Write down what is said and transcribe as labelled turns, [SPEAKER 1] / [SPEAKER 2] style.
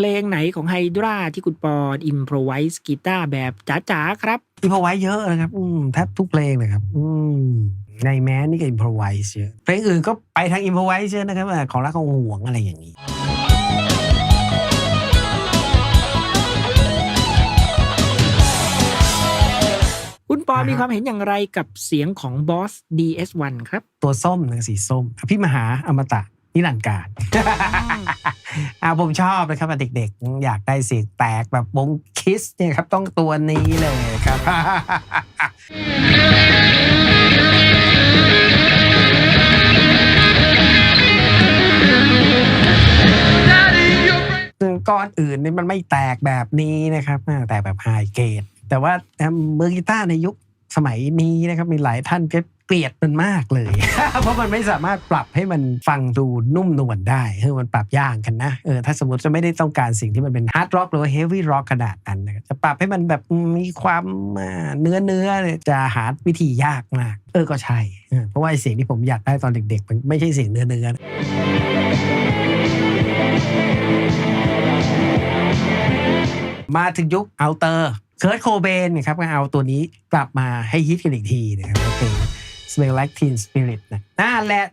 [SPEAKER 1] เพลงไหนของไฮดราที่คุณปอนอิมพรไวส์กีตาร์แบบจ๋าๆครับ
[SPEAKER 2] อินพอไว้เยอะนะครับอืมแทบทุกเพลงเลยครับ อืมในแม้นี่ก็อินพอไว้เยอะเพลงอื่นก็ไปทางอินพอไว้เยอะนะครับอ่าของรักของห่วงอะไรอย่างนี้
[SPEAKER 1] คุณปอน
[SPEAKER 2] อ่าฮะ
[SPEAKER 1] มีความเห็นอย่างไรกับเสียงของบอส DS1 ครับ
[SPEAKER 2] ตัวส้มนะสีส้ม พี่มหาอมตะ นิรันดร์การอ่าผมชอบนะครับอะเด็กๆ อยากได้เสียงแตกแบบวงคิสเนี่ยครับต้องตัวนี้เลยครับซึ่งก้อนอื่นนี่มันไม่แตกแบบนี้นะครับอ่าแตกแบบไฮเกรดแต่ว่าเอิ่มมือกีตาร์ในยุค สมัยนี้นะครับมีหลายท่านก็เกลียดมันมากเลย เพราะมันไม่สามารถปรับให้มันฟังดูนุ่มนวลได้คือมันปรับยากกันนะเออถ้าสมมติจะไม่ได้ต้องการสิ่งที่มันเป็นฮาร์ดร็อกหรือว่าเฮฟวี่ร็อกขนาดนั้นนจะปรับให้มันแบบมีความเนื้อเนื้อเนี่ยจะหาวิธียากมาก เออก็ใช่ เพราะว่าไอ้เสียงที่ผมอยากได้ตอนเด็กๆมันไม่ใช่เสียงเนื้อเนื้อมาถึงยุคเอัลเตอร์ เคิร์ t โคเบนนะครับก็เอาตัวนี้กลับมาให้ฮิตกันอีกทีนะครับเพลง Smell Like Teen Spirit นะนั่นแหละ